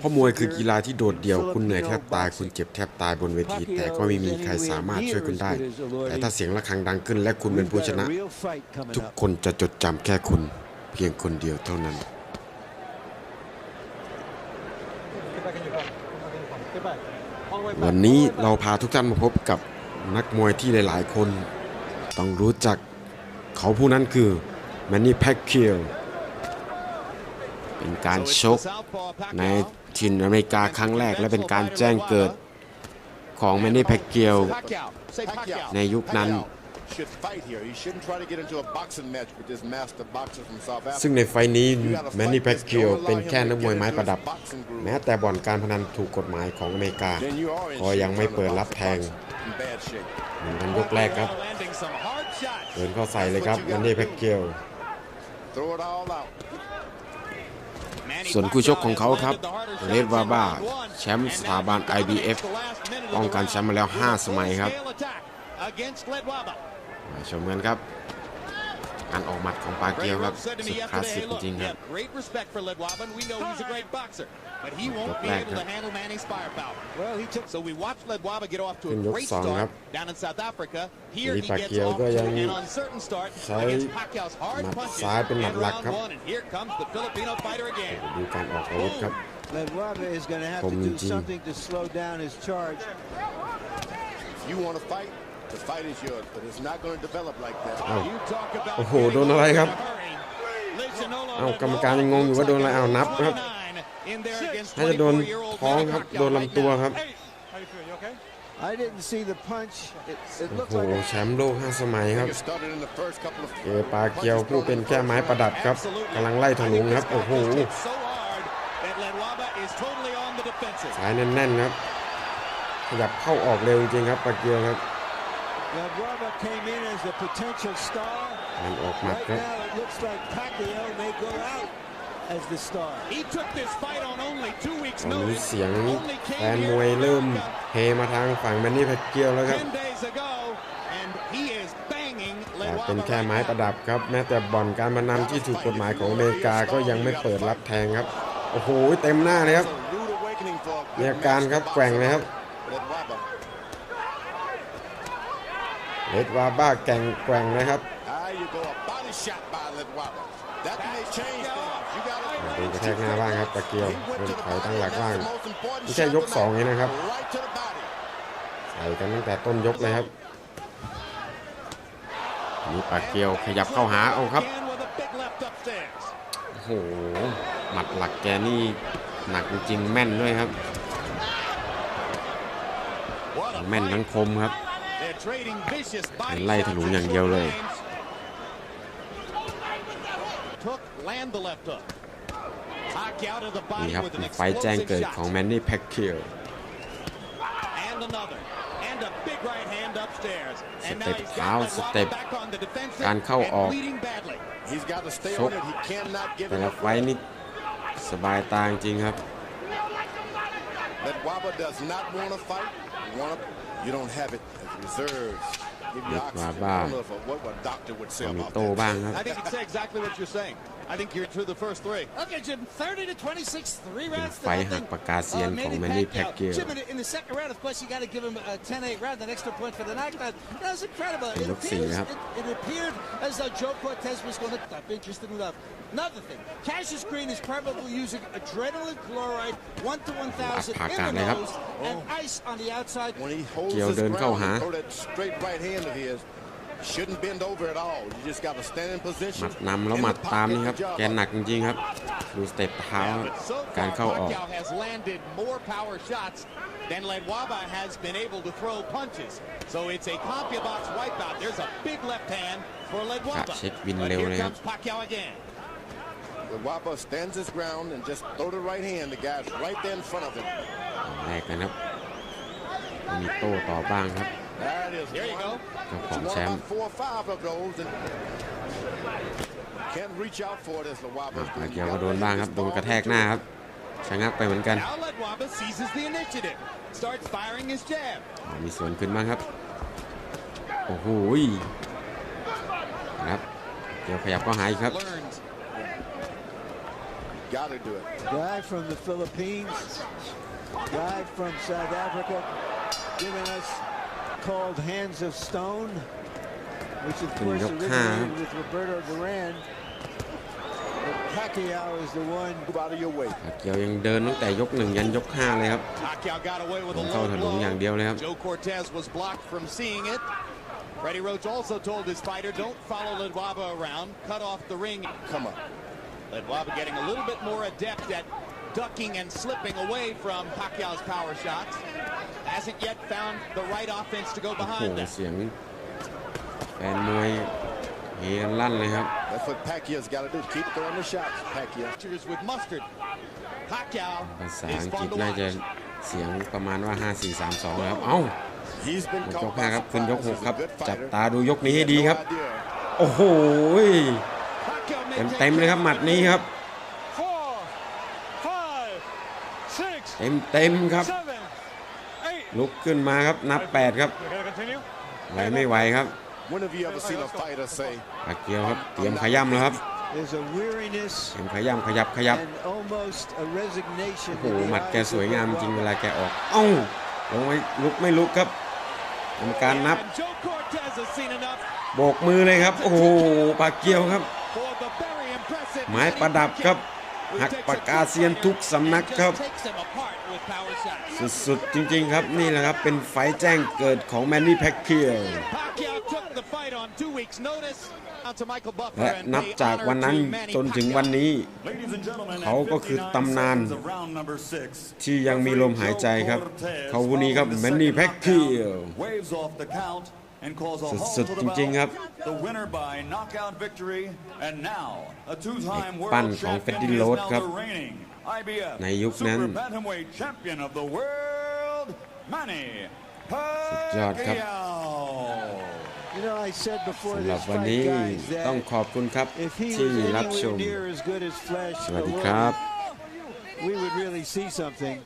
พ่อมวยคือกีฬาที่โดดเดี่ยวคุณเหนื่อยแทบตายคุณเจ็บแทบตายบนเวที แต่ก็ไม่มีใครสามารถช่วยคุณได้ แต่ถ้าเสียงะระฆังดังขึ้นและคุณเป็นผู้ชนะ ทุกคนจะจดจำแค่คุณเพียงคนเดียวเท่านั้น วันนี้เราพาทุกท่านมาพบกับนักมวยที่หลายๆคนต้องรู้จักเขาผู้นั้นคือแมนนี่แพ็กเคียวเป็นการชกในทินอเมริกาครั้งแรก และเป็นการแจ้งเกิดของแมนนี่แพ็กเกียวในยุคนั้นซึ่งในไฟนี้แมนนี่แพ็กเกียวเป็นแค่นักมวยไม้ประดับ แม้แต่บ่อนการพนันถูกกฎหมายของอเมริกาก็ยังไม่เปิดรับแทงหนึ่งันยกแรกครับเดินเข้าใส่เลยครับแมนนี่แพ็กเกียวส่วนคู่ชกของเขาครับ เลดวาบ้าแชมป์สถาบัน IBF ป้องกันแชมป์มาแล้ว 5 สมัยครับมาชมกันครับ การออกหมัดของปาเกียวครับสุดคลาสสิกจริงครับ but he won't be able to handle Manny's firepower. Well, he took so we watched Ledwaba get off to a great start down in South Africa. Here he gets off to an uncertain start against Pacquiao's hard punches in round one, and here comes the Filipino fighter again. Ledwaba is going to have to do something to slow down his charge. You want to fight? The fight is yours, but it's not going to develop like that. Oh. You talk about โอ้โห โดนอะไรครับเอากรรมการยังงงอยู่ว่าโดนอะไรเอานับครับ oh, น่าจะโดนท้องครับ โดนลำตัวครับ โอ้โห แชมป์โลกห้าสมัยครับเจอปาเกียวผู้เป็นแก้ไม้ประดับครับกำลังไล่ถลุงครับ โอ้โหสายแน่นๆครับขยับเข้าออกเร็วจริงครับปาเกียวครับ Labrava c a as the star. He took this fight on only two weeks notice. เสียงแฟนมวยเริ่มเฮมาทางฝั่งแมนนี่แพ็กเกียวแล้วครับแต่เป็นแค่ไม้ประดับครับ แม้แต่บ่อนการพนันที่ถูกกฎหมายของอเมริกาก็ยังไม่เปิดรับแทงครับโอ้โหเต็มหน้าเลยครับเนีอยการครับแกว่งเลยครับเลดวาบ้าแก่งแกว่งนะครับกระแทกหน้าบ้างครับตะเกียวเด็นถอยตั้งหลักบ้างไม่ใช่ยก2นี้นะครับใส่กันตั้งแต่ต้นยกเลยครับมีปากเกียวขยับเข้าหาเอาครับโอ้โหหมัดหลักแกนี่หนักจริงแม่นด้วยครับแม่นทั้งคมครับไล่ถลุงอย่างเดียวเลยนี่ครับไฟแจ้งเกิดของแมนนี่แพ็กเคียลสเต็ปเท้าสเต็ปการเข้าออกชกแต่ละไฟนี่สบายตาจริงครับนิดวาบ้ามีโตบ้างครับ I think you're through the first three. Okay, Jim, 30 to 26, three rounds. to uh, Jim, in, in the second round, of course, you got to give him a 10-8 round, an extra point for the knockout. That was incredible. It, appears, it, it appeared as though Joe Cortez was going to stop Interesting enough, Another thing, Cassius Green is probably using adrenaline chloride 1 to 1,000 in the อัดผ่ากาดเลยครับ nose and ice on the outside. When he holds his ground, throw that straight right hand of his shouldn't bend over at all you just got to stand in position หมัดนำแล้วหมัดตามนี่ครับ แกหนักจริงๆครับ ดูสเต็ปเท้าการเข้าออก has landed more power shots than Ledwaba has been able to throw punches so it's a CompuBox wipeout there's a big left hand for Ledwaba เช็ควินเร็วนะครับ Ledwaba stands his ground and just throw the right hand the guy's right there in front of him แรกนะครับ มีโต้ต่อบ้างครับเจ้าของแชมป์อเกียวก็โดนบ้างครับโดนกระแทกหน้าครับชะงักไปเหมือนกัน มีสวนขึ้นบ้างครับโอ้โหครับเดี๋ยวขยับก็หายครับ Gotta do it. Guy from the Philippines, guy from South Africa, giving us called Hands of Stone, which of course originated with Roberto Duran. Pacquiao is the one who out of your way. เกียวยังเดินตั้งแต่ยกหนึ่งยันยกห้าเลยครับเข้าถนนอย่างเดียวเลยครับ Joe Cortez was blocked from seeing it. Freddie Roach also told his fighter, don't follow Ledwaba around, cut off the ring. Come on. Ledwaba getting a little bit more adept at ducking and slipping away from Pacquiao's power shots. hasn't yet found the right offense to go behind that. เสียงแฟนมวยเฮลั่นเลยครับ That's what Pacquiao's got to do. Keep throwing the shots, Pacquiao. With mustard. Pacquiao ภาษาอังกฤษน่าจะเสียงประมาณว่า 5 4 3 2ครับเอ้าหมดยก5ครับขึ้นยก 6 ครับ จับตาดูยกนี้ให้ดีครับ โอ้โหเต็มๆเลยครับ หมัดนี้ครับเต็มๆครับลุกขึ้นมาครับนับ8ครับไหวไม่ไหวครับอาเกียวครับเตรียมขยำแล้วครับเตรียมขยำขยับขยับโอ้โหหมัดแกสวยงามจริงเวลาแกออก เอ้าลงไม่ลุกไม่ลุกครับทำการนับโบกมือเลยครับโอ้โหปากเกียวครับไม้ประดับครับหักปากกาเซียนทุกสำนักครับ สุดๆจริงๆครับนี่แหละครับเป็นไฟแจ้งเกิดของแมนนี่แพ็กเพียและนับจากวันนั้นจนถึงวันนี้ เขาก็คือตำนาน ที่ยังมีลมหายใจครับ เขาคนนี้ครับแมนนี่แพ็กเพียวสุดๆจริง ๆ ครับปั้นของเฟดดี้โรด ครับ ในยุคนั้น สุดยอดครับสำหรับ วันนี้ ต้องขอบคุณครับ ที่รับชมสวัสดีครับ